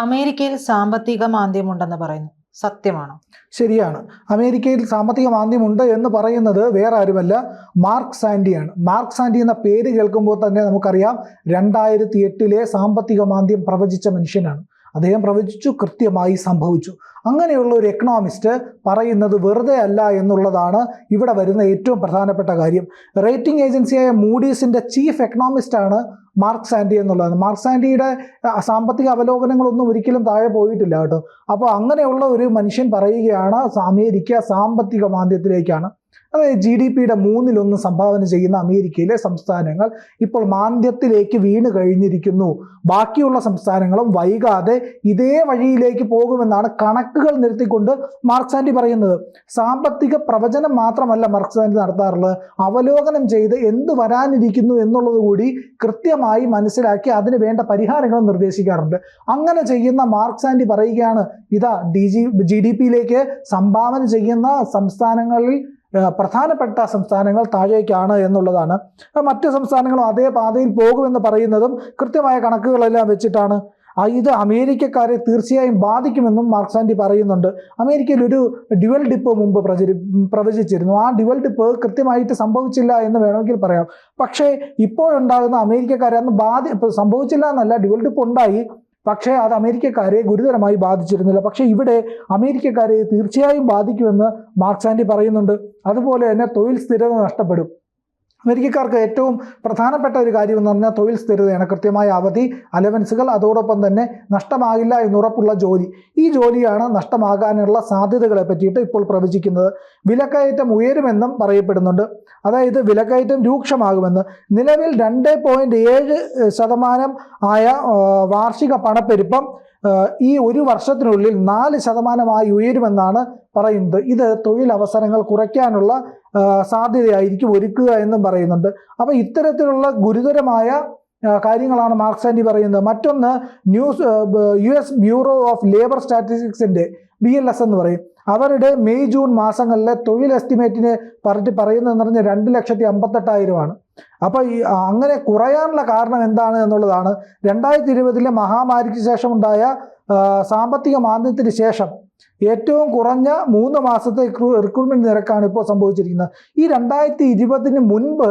അമേരിക്കയിൽ സാമ്പത്തിക മാന്ദ്യമുണ്ടെന്ന് പറയുന്നു. സത്യമാണ്? ശരിയാണ്. അമേരിക്കയിൽ സാമ്പത്തിക മാന്ദ്യമുണ്ട് എന്ന് പറയുന്നത് വേറെ ആരുമല്ല മാർക്ക് സാൻഡിയാണ്. മാർക്ക് സാൻഡി എന്ന പേര് കേൾക്കുമ്പോൾ തന്നെ നമുക്കറിയാം രണ്ടായിരത്തി എട്ടിലെ സാമ്പത്തിക മാന്ദ്യം പ്രവചിച്ച മനുഷ്യനാണ്. അദ്ദേഹം പ്രവചിച്ചു കൃത്യമായി സംഭവിച്ചു. അങ്ങനെയുള്ള ഒരു എക്കണോമിസ്റ്റ് പറയുന്നത് വെറുതെ അല്ല എന്നുള്ളതാണ് ഇവിടെ വരുന്ന ഏറ്റവും പ്രധാനപ്പെട്ട കാര്യം. റേറ്റിംഗ് ഏജൻസിയായ മൂഡീസിന്റെ ചീഫ് എക്കണോമിസ്റ്റാണ് മാർക്ക് സാൻഡി എന്നുള്ളത്. മാർക്ക് സാൻഡിയുടെ സാമ്പത്തിക അവലോകനങ്ങളൊന്നും ഒരിക്കലും താഴെ പോയിട്ടില്ല കേട്ടോ. അപ്പോൾ അങ്ങനെയുള്ള ഒരു മനുഷ്യൻ പറയുകയാണ് അമേരിക്ക സാമ്പത്തിക മാന്ദ്യത്തിലേക്കാണ്. അതായത് ജി ഡി പിയുടെ മൂന്നിലൊന്ന് സംഭാവന ചെയ്യുന്ന അമേരിക്കയിലെ സംസ്ഥാനങ്ങൾ ഇപ്പോൾ മാന്ദ്യത്തിലേക്ക് വീണ് കഴിഞ്ഞിരിക്കുന്നു. ബാക്കിയുള്ള സംസ്ഥാനങ്ങളും വൈകാതെ ഇതേ വഴിയിലേക്ക് പോകുമെന്നാണ് കണക്കുകൾ നിർത്തിക്കൊണ്ട് മാർക്സാൻഡി പറയുന്നത്. സാമ്പത്തിക പ്രവചനം മാത്രമല്ല മാർക്സാൻഡി നടത്താറുള്ളത്. അവലോകനം ചെയ്ത് എന്ത് വരാനിരിക്കുന്നു എന്നുള്ളത് കൂടി കൃത്യമായി മനസ്സിലാക്കി അതിന് വേണ്ട പരിഹാരങ്ങൾ നിർദ്ദേശിക്കാറുണ്ട്. അങ്ങനെ ചെയ്യുന്ന മാർക്സാൻഡി പറയുകയാണ് ഇതാ ഡി ജി ജി ഡി പിയിലേക്ക് സംഭാവന ചെയ്യുന്ന സംസ്ഥാനങ്ങളിൽ പ്രധാനപ്പെട്ട സംസ്ഥാനങ്ങൾ താഴേക്കാണ് എന്നുള്ളതാണ്. മറ്റു സംസ്ഥാനങ്ങളും അതേ പാതയിൽ പോകുമെന്ന് പറയുന്നതും കൃത്യമായ കണക്കുകളെല്ലാം വെച്ചിട്ടാണ്. ഇത് അമേരിക്കക്കാരെ തീർച്ചയായും ബാധിക്കുമെന്നും മാർക്സാൻഡി പറയുന്നുണ്ട്. അമേരിക്കയിൽ ഒരു ഡ്യുവൽ ഡിപ്പ് മുമ്പ് പ്രചരി പ്രവചിച്ചിരുന്നു. ആ ഡ്യുവൽ ഡിപ്പ് കൃത്യമായിട്ട് സംഭവിച്ചില്ല എന്ന് വേണമെങ്കിൽ പറയാം. പക്ഷേ ഇപ്പോഴുണ്ടാകുന്ന അമേരിക്കക്കാരെ അന്ന് ബാധി സംഭവിച്ചില്ല എന്നല്ല ഡ്യുവൽ ഡിപ്പ് ഉണ്ടായി. പക്ഷേ അത് അമേരിക്കക്കാരെ ഗുരുതരമായി ബാധിച്ചിരുന്നില്ല. പക്ഷേ ഇവിടെ അമേരിക്കക്കാരെ തീർച്ചയായും ബാധിക്കുമെന്ന് മാർക്സാൻഡി പറയുന്നുണ്ട്. അതുപോലെ തന്നെ തൊഴിൽ സ്ഥിരത നഷ്ടപ്പെടും. അമേരിക്കക്കാർക്ക് ഏറ്റവും പ്രധാനപ്പെട്ട ഒരു കാര്യം എന്ന് പറഞ്ഞാൽ തൊഴിൽ സ്ഥിരതയാണ്. കൃത്യമായ അവധി അലവൻസുകൾ അതോടൊപ്പം തന്നെ നഷ്ടമാകില്ല എന്നുറപ്പുള്ള ജോലി. ഈ ജോലിയാണ് നഷ്ടമാകാനുള്ള സാധ്യതകളെ പറ്റിയിട്ട് ഇപ്പോൾ പ്രവചിക്കുന്നത്. വിലക്കയറ്റം ഉയരുമെന്നും പറയപ്പെടുന്നുണ്ട്. അതായത് വിലക്കയറ്റം രൂക്ഷമാകുമെന്ന്. നിലവിൽ രണ്ട് ശതമാനം ആയ വാർഷിക പണപ്പെരുപ്പം ഈ ഒരു വർഷത്തിനുള്ളിൽ നാല് ശതമാനമായി ഉയരുമെന്നാണ് പറയുന്നത്. ഇത് തൊഴിലവസരങ്ങൾ കുറയ്ക്കാനുള്ള സാധ്യതയായിരിക്കും ഒരുക്കുക എന്നും പറയുന്നുണ്ട്. അപ്പോൾ ഇത്തരത്തിലുള്ള ഗുരുതരമായ കാര്യങ്ങളാണ് മാർക്സ് ആൻഡി പറയുന്നത്. മറ്റൊന്ന് news U S Bureau of Labor സ്റ്റാറ്റിസ്റ്റിക്സിന്റെ B L S എന്ന് പറയും. അവരുടെ മെയ് ജൂൺ മാസങ്ങളിലെ തൊഴിൽ എസ്റ്റിമേറ്റിന് പറഞ്ഞിട്ട് പറയുന്നതെന്ന് പറഞ്ഞാൽ രണ്ട് ലക്ഷത്തി അമ്പത്തെട്ടായിരമാണ്. അപ്പോൾ ഈ അങ്ങനെ കുറയാനുള്ള കാരണം എന്താണ് എന്നുള്ളതാണ്. രണ്ടായിരത്തി ഇരുപതിലെ മഹാമാരിക്ക് ശേഷമുണ്ടായ സാമ്പത്തിക മാന്ദ്യത്തിന് ശേഷം ഏറ്റവും കുറഞ്ഞ മൂന്ന് മാസത്തെ റിക്രൂട്ട്മെന്റ് നിരക്കാണ് ഇപ്പോൾ സംഭവിച്ചിരിക്കുന്നത്. ഈ രണ്ടായിരത്തി ഇരുപതിന് മുൻപ്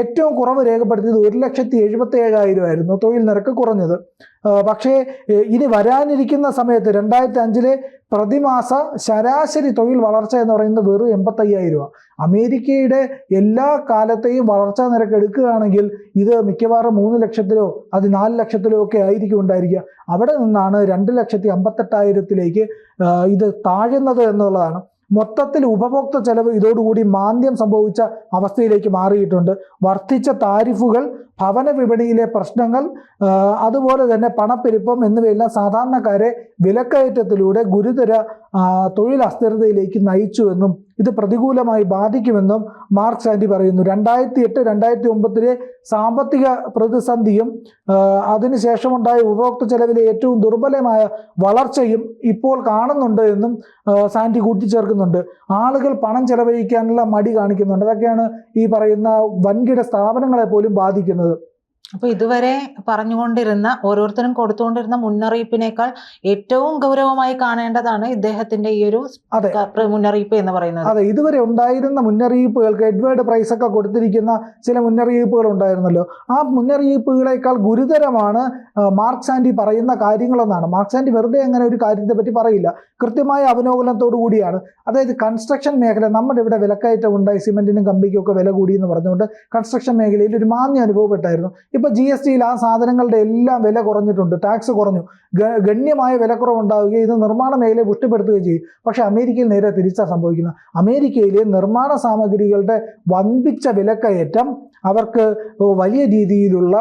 ഏറ്റവും കുറവ് രേഖപ്പെടുത്തിയത് ഒരു ലക്ഷത്തി എഴുപത്തി ഏഴായിരം ആയിരുന്നു തൊഴിൽ നിരക്ക് കുറഞ്ഞത്. പക്ഷേ ഇനി വരാനിരിക്കുന്ന സമയത്ത് രണ്ടായിരത്തി അഞ്ചിലെ പ്രതിമാസ ശരാശരി തൊഴിൽ വളർച്ച എന്ന് പറയുന്നത് വെറും എൺപത്തയ്യായിരം രൂപ. അമേരിക്കയുടെ എല്ലാ കാലത്തെയും വളർച്ചാ നിരക്ക് എടുക്കുകയാണെങ്കിൽ ഇത് മിക്കവാറും മൂന്ന് ലക്ഷത്തിലോ അത് നാല് ലക്ഷത്തിലോ ഒക്കെ ആയിരിക്കും ഉണ്ടായിരിക്കുക. അവിടെ നിന്നാണ് രണ്ട് ലക്ഷത്തി അമ്പത്തെട്ടായിരത്തിലേക്ക് ഇത് താഴുന്നത് എന്നുള്ളതാണ്. മൊത്തത്തിൽ ഉപഭോക്തൃ ചെലവ് ഇതോടുകൂടി മാന്ദ്യം സംഭവിച്ച അവസ്ഥയിലേക്ക് മാറിയിട്ടുണ്ട്. വർദ്ധിച്ച താരിഫുകൾ ഭവന വിപണിയിലെ പ്രശ്നങ്ങൾ അതുപോലെ തന്നെ പണപ്പെരുപ്പം എന്നിവയെല്ലാം സാധാരണക്കാരെ വിലക്കയറ്റത്തിലൂടെ ഗുരുതര തൊഴിൽ അസ്ഥിരതയിലേക്ക് നയിച്ചുവെന്നും ഇത് പ്രതികൂലമായി ബാധിക്കുമെന്നും മാർക്ക് സാൻഡി പറയുന്നു. രണ്ടായിരത്തി എട്ട് രണ്ടായിരത്തി ഒമ്പതിലെ സാമ്പത്തിക പ്രതിസന്ധിയും അതിനുശേഷമുണ്ടായ ഉപഭോക്തൃ ചെലവിലെ ഏറ്റവും ദുർബലമായ വളർച്ചയും ഇപ്പോൾ കാണുന്നുണ്ട് എന്നും സാൻഡി കൂട്ടിച്ചേർക്കുന്നുണ്ട്. ആളുകൾ പണം ചെലവഴിക്കാനുള്ള മടി കാണിക്കുന്നുണ്ട്. അതൊക്കെയാണ് ഈ പറയുന്ന വൻകിട സ്ഥാപനങ്ങളെ പോലും ബാധിക്കുന്നത്. അപ്പൊ ഇതുവരെ പറഞ്ഞുകൊണ്ടിരുന്ന ഓരോരുത്തരും കൊടുത്തുകൊണ്ടിരുന്ന മുന്നറിയിപ്പിനേക്കാൾ ഏറ്റവും ഗൗരവമായി കാണേണ്ടതാണ് ഇദ്ദേഹത്തിന്റെ ഈ ഒരു. മുന്നറിയിപ്പ് എന്ന് പറയുന്നത്. അതെ ഇതുവരെ ഉണ്ടായിരുന്ന മുന്നറിയിപ്പുകൾക്ക് എഡ്വേർഡ് പ്രൈസ് ഒക്കെ കൊടുത്തിരിക്കുന്ന ചില മുന്നറിയിപ്പുകൾ ഉണ്ടായിരുന്നല്ലോ. ആ മുന്നറിയിപ്പുകളെക്കാൾ ഗുരുതരമാണ് മാർക്സ് മാർക്ക് സാൻഡി പറയുന്ന കാര്യങ്ങളെന്നാണ്. മാർക്ക് സാൻഡി വെറുതെ അങ്ങനെ ഒരു കാര്യത്തെ പറ്റി പറയില്ല. കൃത്യമായ അവലോകനത്തോടു കൂടിയാണ്. അതായത് കൺസ്ട്രക്ഷൻ മേഖല നമ്മുടെ ഇവിടെ വിലക്കയറ്റം ഉണ്ടായി സിമെന്റിനും കമ്പിക്കും ഒക്കെ വില കൂടി എന്ന് പറഞ്ഞുകൊണ്ട് കൺസ്ട്രക്ഷൻ മേഖലയിൽ ഒരു മാന്യ അനുഭവപ്പെട്ടായിരുന്നു. ഇപ്പൊ ജി എസ് ടിയിൽ ആ സാധനങ്ങളുടെ എല്ലാം വില കുറഞ്ഞിട്ടുണ്ട്. ടാക്സ് കുറഞ്ഞു. ഗണ്യമായ വിലക്കുറവ് ഉണ്ടാവുകയും ഇത് നിർമ്മാണ മേഖലയെ പുഷ്ടിപ്പെടുത്തുകയും ചെയ്യും. പക്ഷെ അമേരിക്കയിൽ നേരെ തിരിച്ചാണ് സംഭവിക്കുന്നത് അമേരിക്കയിലെ നിർമ്മാണ സാമഗ്രികളുടെ വമ്പിച്ച വിലക്കയറ്റം അവർക്ക് വലിയ രീതിയിലുള്ള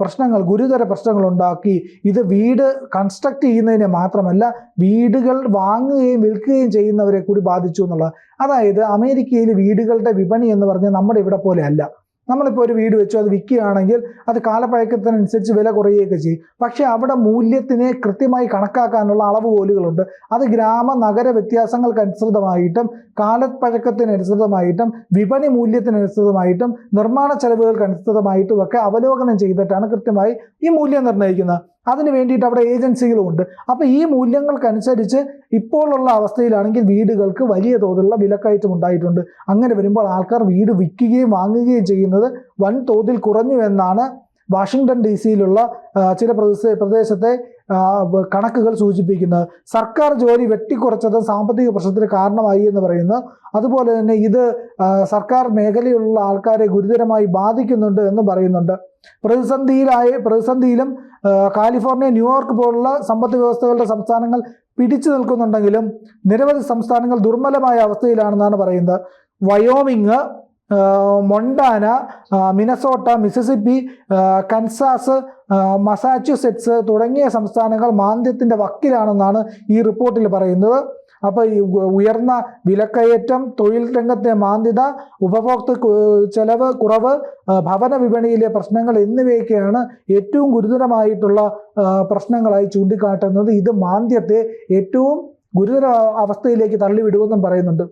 പ്രശ്നങ്ങൾ ഗുരുതര പ്രശ്നങ്ങൾ ഉണ്ടാക്കി. ഇത് വീട് കൺസ്ട്രക്ട് ചെയ്യുന്നതിനെ മാത്രമല്ല വീടുകൾ വാങ്ങുകയും വിൽക്കുകയും ചെയ്യുന്നവരെ കൂടി ബാധിച്ചു എന്നുള്ളത് അതായത് അമേരിക്കയിൽ വീടുകളുടെ വിപണി എന്ന് പറഞ്ഞാൽ നമ്മുടെ ഇവിടെ പോലെ അല്ല. നമ്മളിപ്പോൾ ഒരു വീട് വെച്ചു അത് വിൽക്കുകയാണെങ്കിൽ അത് കാലപ്പഴക്കത്തിനനുസരിച്ച് വില കുറയുകയൊക്കെ ചെയ്യും. പക്ഷേ അവിടെ മൂല്യത്തിനെ കൃത്യമായി കണക്കാക്കാനുള്ള അളവുകോലുകളുണ്ട് അത് ഗ്രാമ നഗര വ്യത്യാസങ്ങൾക്കനുസൃതമായിട്ടും കാലപ്പഴക്കത്തിനനുസൃതമായിട്ടും വിപണി മൂല്യത്തിനനുസൃതമായിട്ടും നിർമ്മാണ ചെലവുകൾക്കനുസൃതമായിട്ടും ഒക്കെ അവലോകനം ചെയ്തിട്ടാണ് കൃത്യമായി ഈ മൂല്യം നിർണയിക്കുന്നത്. അതിന് വേണ്ടിയിട്ട് അവിടെ ഏജൻസികളുമുണ്ട് അപ്പോൾ ഈ മൂല്യങ്ങൾക്കനുസരിച്ച് ഇപ്പോഴുള്ള അവസ്ഥയിലാണെങ്കിൽ വീടുകൾക്ക് വലിയ തോതിലുള്ള വിലക്കയറ്റം ഉണ്ടായിട്ടുണ്ട്. അങ്ങനെ വരുമ്പോൾ ആൾക്കാർ വീട് വിൽക്കുകയും വാങ്ങുകയും ചെയ്യുന്നത് വൻതോതിൽ കുറഞ്ഞു എന്നാണ് വാഷിങ്ടൺ ഡി സിയിലുള്ള ചില പ്രദേശ പ്രദേശത്തെ കണക്കുകൾ സൂചിപ്പിക്കുന്നത് സർക്കാർ ജോലി വെട്ടിക്കുറച്ചത് സാമ്പത്തിക പ്രശ്നത്തിന് കാരണമായി എന്ന് പറയുന്നു. അതുപോലെ തന്നെ ഇത് സർക്കാർ മേഖലയിലുള്ള ആൾക്കാരെ ഗുരുതരമായി ബാധിക്കുന്നുണ്ട് എന്ന് പറയുന്നുണ്ട്. പ്രതിസന്ധിയിലായ പ്രതിസന്ധിയിലും കാലിഫോർണിയ ന്യൂയോർക്ക് പോലുള്ള സമ്പദ് വ്യവസ്ഥകളുടെ സംസ്ഥാനങ്ങൾ പിടിച്ചു നിൽക്കുന്നുണ്ടെങ്കിലും നിരവധി സംസ്ഥാനങ്ങൾ ദുർബലമായ അവസ്ഥയിലാണെന്നാണ് പറയുന്നത്. Wyoming Montana Minnesota Mississippi Kansas Massachusetts തുടങ്ങിയ സംസ്ഥാനങ്ങൾ മാന്ദ്യത്തിന്റെ വക്കിലാണെന്നാണ് ഈ റിപ്പോർട്ടിൽ പറയുന്നത്. അപ്പോൾ ഈ ഉയർന്ന വിലക്കയറ്റം തൊഴിൽ രംഗത്തെ മാന്ദ്യത ഉപഭോക്തൃ ചെലവ് കുറവ് ഭവന വിപണിയിലെ പ്രശ്നങ്ങൾ എന്നിവയൊക്കെയാണ് ഏറ്റവും ഗുരുതരമായിട്ടുള്ള പ്രശ്നങ്ങളായി ചൂണ്ടിക്കാട്ടുന്നത്. ഇത് മാന്ദ്യത്തെ ഏറ്റവും ഗുരുതര അവസ്ഥയിലേക്ക് തള്ളിവിടുമെന്നും പറയുന്നുണ്ട്.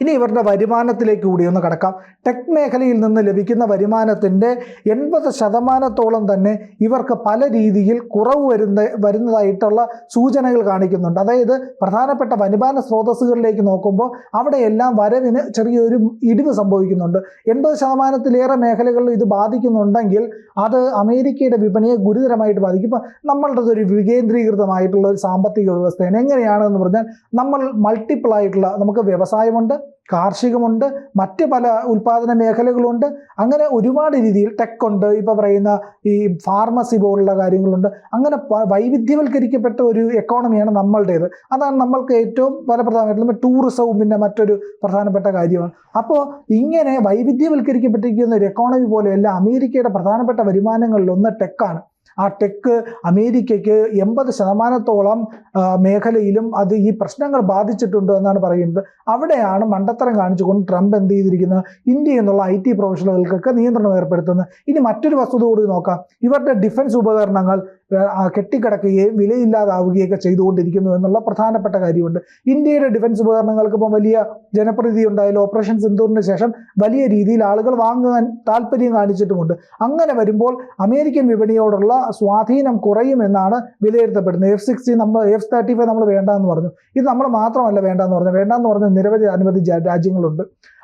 ഇനി ഇവരുടെ വരുമാനത്തിലേക്ക് കൂടി ഒന്ന് കടക്കാം. ടെക് മേഖലയിൽ നിന്ന് ലഭിക്കുന്ന വരുമാനത്തിന്റെ എൺപത് ശതമാനത്തോളം തന്നെ ഇവർക്ക് പല രീതിയിൽ കുറവ് വരുന്ന വരുന്നതായിട്ടുള്ള സൂചനകൾ കാണിക്കുന്നുണ്ട്. അതായത് പ്രധാനപ്പെട്ട വരുമാന സ്രോതസ്സുകളിലേക്ക് നോക്കുമ്പോൾ അവിടെയെല്ലാം വരവിന് ചെറിയൊരു ഇടിവ് സംഭവിക്കുന്നുണ്ട്. എൺപത് ശതമാനത്തിലേറെ മേഖലകളിൽ ഇത് ബാധിക്കുന്നുണ്ടെങ്കിൽ അത് അമേരിക്കയുടെ വിപണിയെ ഗുരുതരമായിട്ട് ബാധിക്കും. ഇപ്പം നമ്മളുടെ ഒരു വികേന്ദ്രീകൃതമായിട്ടുള്ള ഒരു സാമ്പത്തിക വ്യവസ്ഥയാണ് എങ്ങനെയാണെന്ന് പറഞ്ഞാൽ നമ്മൾ മൾട്ടിപ്പിൾ ആയിട്ടുള്ള നമുക്ക് വ്യവസായമുണ്ട് കാർഷികമുണ്ട് മറ്റ് പല ഉൽപ്പാദന മേഖലകളുണ്ട്. അങ്ങനെ ഒരുപാട് രീതിയിൽ ടെക് ഉണ്ട് ഇപ്പോൾ പറയുന്ന ഈ ഫാർമസി പോലുള്ള കാര്യങ്ങളുണ്ട്. അങ്ങനെ വൈവിധ്യവൽക്കരിക്കപ്പെട്ട ഒരു എക്കോണമിയാണ് നമ്മളുടേത്. അതാണ് നമ്മൾക്ക് ഏറ്റവും ഫലപ്രദമായിട്ടുള്ള ടൂറിസവും പിന്നെ മറ്റൊരു പ്രധാനപ്പെട്ട കാര്യമാണ്. അപ്പോൾ ഇങ്ങനെ വൈവിധ്യവൽക്കരിക്കപ്പെട്ടിരിക്കുന്ന ഒരു എക്കോണമി പോലെയല്ല അമേരിക്കയുടെ പ്രധാനപ്പെട്ട വരുമാനങ്ങളിൽ ഒന്ന് ടെക്കാണ്. ആ ടെക്ക് അമേരിക്കയ്ക്ക് എൺപത് ശതമാനത്തോളം മേഖലയിലും അത് ഈ പ്രശ്നങ്ങൾ ബാധിച്ചിട്ടുണ്ട് എന്നാണ് പറയുന്നത്. അവിടെയാണ് മണ്ടത്തരം കാണിച്ചുകൊണ്ട് ട്രംപ് എന്ത് ചെയ്തിരിക്കുന്നത്? ഇന്ത്യ എന്നുള്ള ഐ ടി പ്രൊഫഷണലുകൾക്കൊക്കെ നിയന്ത്രണം ഏർപ്പെടുത്തുന്നത്. ഇനി മറ്റൊരു വസ്തുത കൂടി നോക്കാം. ഇവരുടെ ഡിഫൻസ് ഉപകരണങ്ങൾ കെട്ടിക്കിടക്കുകയും വിലയില്ലാതാവുകയൊക്കെ ചെയ്തുകൊണ്ടിരിക്കുന്നു എന്നുള്ള പ്രധാനപ്പെട്ട കാര്യമുണ്ട്. ഇന്ത്യയുടെ ഡിഫൻസ് ഉപകരണങ്ങൾക്ക് ഇപ്പം വലിയ ജനപ്രീതി ഉണ്ടായാലും ഓപ്പറേഷൻ സിന്ദൂറിന് ശേഷം വലിയ രീതിയിൽ ആളുകൾ വാങ്ങാൻ താല്പര്യം കാണിച്ചിട്ടുമുണ്ട്. അങ്ങനെ വരുമ്പോൾ അമേരിക്കൻ വിപണിയോടുള്ള സ്വാധീനം കുറയുമെന്നാണ് വിലയിരുത്തപ്പെടുന്നത്. എഫ് സിക്സ്റ്റി നമ്മൾ എഫ് തേർട്ടി ഫൈവ് നമ്മൾ വേണ്ടെന്ന് പറഞ്ഞു. ഇത് നമ്മൾ മാത്രമല്ല വേണ്ടെന്ന് പറഞ്ഞു വേണ്ടെന്ന് പറഞ്ഞ നിരവധി അനവധി രാജ്യങ്ങളുണ്ട്.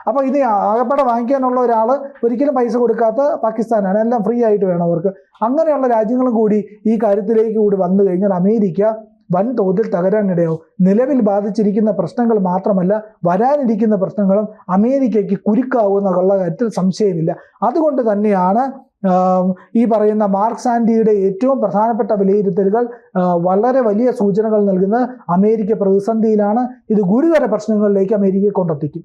അപ്പോൾ ഇത് ആകപ്പാടെ വാങ്ങിക്കാനുള്ള ഒരാൾ ഒരിക്കലും പൈസ കൊടുക്കാത്ത പാകിസ്ഥാനാണ്. എല്ലാം ഫ്രീ ആയിട്ട് വേണം അവർക്ക്. അങ്ങനെയുള്ള രാജ്യങ്ങളും കൂടി ഈ കാര്യത്തിലേക്ക് കൂടി വന്നു കഴിഞ്ഞാൽ അമേരിക്ക വൻതോതിൽ തകരാനിടയാവും. നിലവിൽ ബാധിച്ചിരിക്കുന്ന പ്രശ്നങ്ങൾ മാത്രമല്ല വരാനിരിക്കുന്ന പ്രശ്നങ്ങളും അമേരിക്കയ്ക്ക് കുരുക്കാവുമെന്നുള്ള കാര്യത്തിൽ സംശയമില്ല. അതുകൊണ്ട് തന്നെയാണ് ഈ പറയുന്ന മാർക്സ് ആൻഡിയുടെ ഏറ്റവും പ്രധാനപ്പെട്ട വിലയിരുത്തലുകൾ വളരെ വലിയ സൂചനകൾ നൽകുന്ന അമേരിക്ക പ്രതിസന്ധിയിലാണ്. ഇത് ഗുരുതര പ്രശ്നങ്ങളിലേക്ക് അമേരിക്കയെ കൊണ്ടെത്തിക്കും.